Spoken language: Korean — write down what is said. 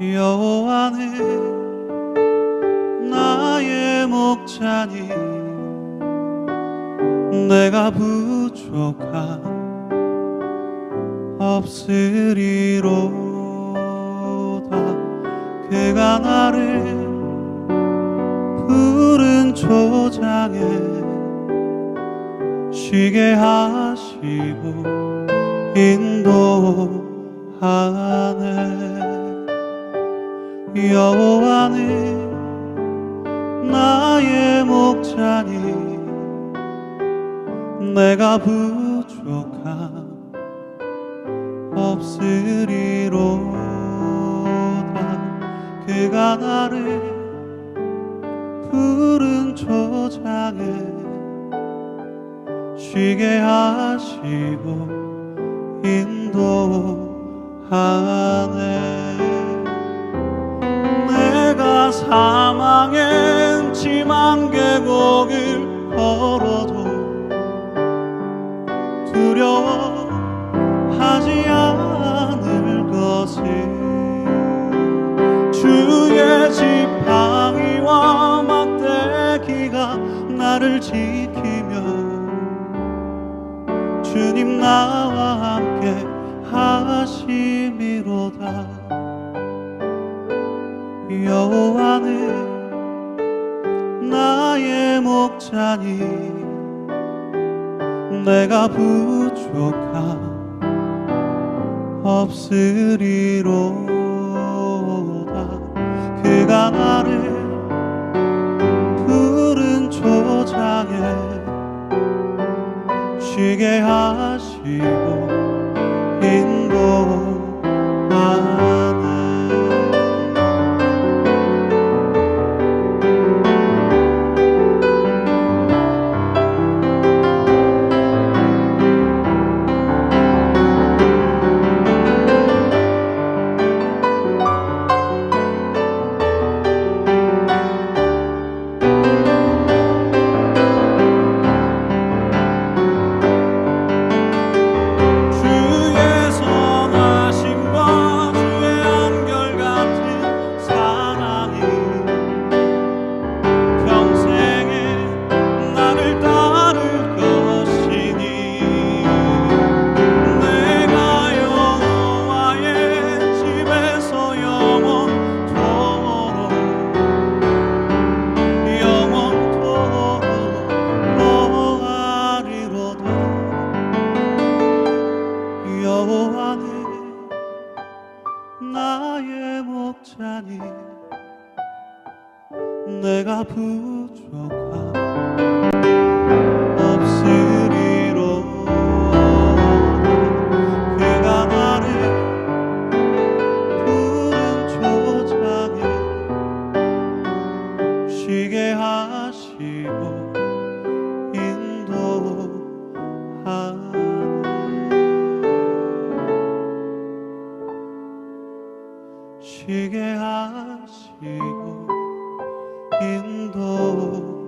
여호와는 나의 목자니 내가 부족함 없으리로다. 그가 나를 푸른 초장에 쉬게 하시고 인도하네 여호와는 나의 목자니 내가 부족함 없으리로다. 그가 나를 푸른 초장에 쉬게 하시고 인도하네 사망의 지만 계곡을 걸어도 두려워하지 않을 것을. 주의 지팡이와 막대기가 나를 지키며 주님 나와 함께 하심이로다 여호와는 나의 목자니. 내가 부족함 없으리로다. 그가 나를 푸른 초장에 쉬게 하시고 인도 나의 목자니 내가 부족함 쉬게 하시고 인도하네